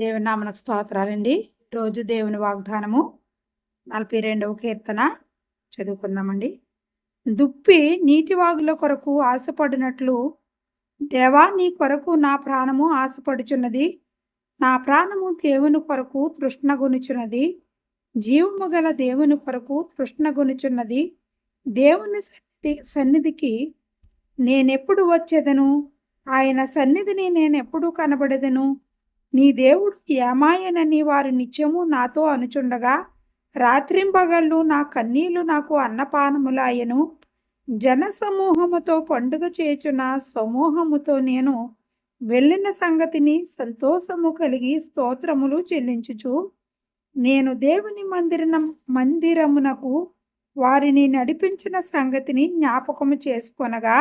దేవుని నామనకు స్తోత్రాలండి. రోజు దేవుని వాగ్దానము నలభై రెండవ కీర్తన చదువుకుందామండి. దుప్పి నీటి వాగుల కొరకు ఆశపడినట్లు దేవా నీ కొరకు నా ప్రాణము ఆశపడుచున్నది. నా ప్రాణము దేవుని కొరకు తృష్ణగొనుచున్నది. జీవము గల దేవుని కొరకు తృష్ణగొనుచున్నది. దేవుని సన్నిధి సన్నిధికి నేనెప్పుడు వచ్చేదను? ఆయన సన్నిధిని నేనెప్పుడు కనబడేదను? నీ దేవుడు ఏమాయనని వారు నిత్యము నాతో అనుచుండగా రాత్రింబగళ్ళు నా కన్నీళ్ళు నాకు అన్నపానములాయను. జనసమూహముతో పండుగ చేచున్న సమూహముతో నేను వెళ్ళిన సంగతిని సంతోషము కలిగి స్తోత్రములు చెల్లించుచు నేను దేవుని మందిరం మందిరమునకు వారిని నడిపించిన సంగతిని జ్ఞాపకము చేసుకొనగా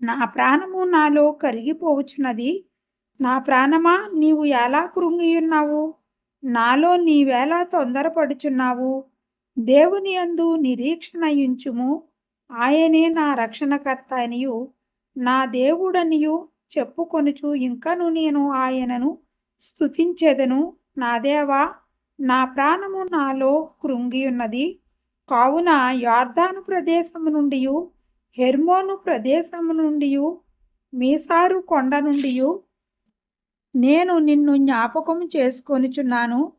నా ప్రాణము నాలో కరిగిపోవచ్చున్నది నా ప్రాణమా నీవు ఎలా కృంగియున్నావు? నాలో నీవేలా తొందరపడుచున్నావు? దేవుని అందు నిరీక్షణయుంచుము. ఆయనే నా రక్షణకర్త అనియు. నా దేవుడనియు చెప్పుకొనుచు ఇంకను నేను ఆయనను స్థుతించెదను నా దేవా నా ప్రాణము నాలో కృంగియున్నది. కావున యార్దాను ప్రదేశము నుండి హెర్మోను ప్రదేశము నుండి మీసారు కొండ నుండి నేను నిన్ను జ్ఞాపకం చేసుకొనుచున్నాను.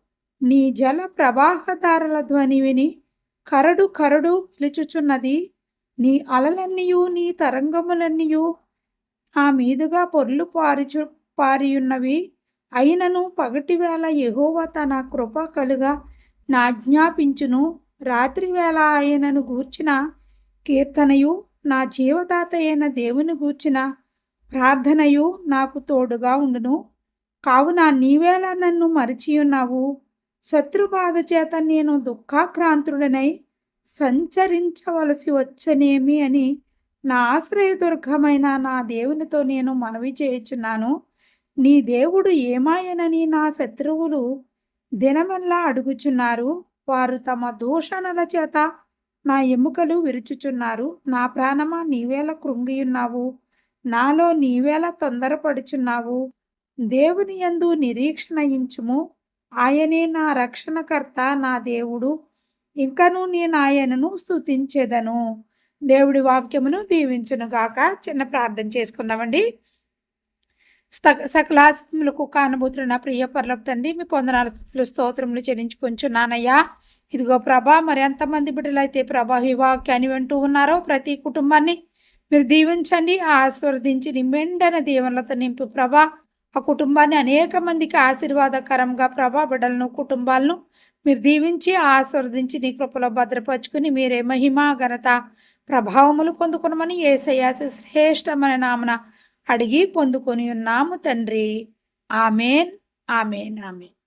నీ జల ప్రవాహదారుల ధ్వని విని కరడు కరడు పిలుచుచున్నది. నీ అలలన్నీయు నీ తరంగములన్నీయు ఆ మీదుగా పొర్లు పారిచు పారియున్నవి. అయినను పగటివేళ ఎహోవ తన కృప కలుగా నాజ్ఞాపించును. రాత్రివేళ ఆయనను గూర్చిన కీర్తనయు నా జీవదాత అయిన దేవుని గూర్చిన ప్రార్థనయు నాకు తోడుగా ఉండును. కావున నీవేలా నన్ను మరిచియున్నావు? శత్రుబాధ చేత నేను దుఃఖాక్రాంతుడనై సంచరించవలసి వచ్చనేమి అని నా ఆశ్రయదుర్గమైన నా దేవునితో నేను మనవి చేయుచున్నాను. నీ దేవుడు ఏమాయనని నా శత్రువులు దినమల్లా అడుగుచున్నారు. వారు తమ దూషణల చేత నా ఎముకలు విరుచుచున్నారు. నా ప్రాణమా నీవేళ కృంగియున్నావు? నాలో నీవేళ తొందరపడుచున్నావు? దేవుని యందు నిరీక్షణ ఇంచుము ఆయనే నా రక్షణకర్త నా దేవుడు. ఇంకను నేను ఆయనను స్థుతించేదను దేవుడి వాక్యమును దీవించును గాక. చిన్న ప్రార్థన చేసుకుందామండి. సకలాసములకు కానుభూతులు నా ప్రియ పర్లపు తండ్రి మీ కొందనాలు స్థుతులు స్తోత్రములు చెల్లించుకుంటున్నానయ్యా ఇదిగో ప్రభా మరి ఎంతమంది బిడ్డలైతే ప్రభా ఈ వాక్యాన్ని వింటూ ఉన్నారో ప్రతి కుటుంబాన్ని మీరు దీవించండి ఆస్వర్దించి నింబెండన దీవెనలతో నింపు ప్రభా. ఆ కుటుంబాన్ని అనేక మందికి ఆశీర్వాదకరంగా ప్రభాబిడలను కుటుంబాలను మీరు దీవించి ఆశీర్వదించి నీ కృపలో భద్రపరుచుకుని మీరే మహిమ ఘనత ప్రభావములు పొందుకునమని ఏసయ్య శ్రేష్టమైన నామన అడిగి పొందుకొని ఉన్నాము తండ్రి. Amen amen amen.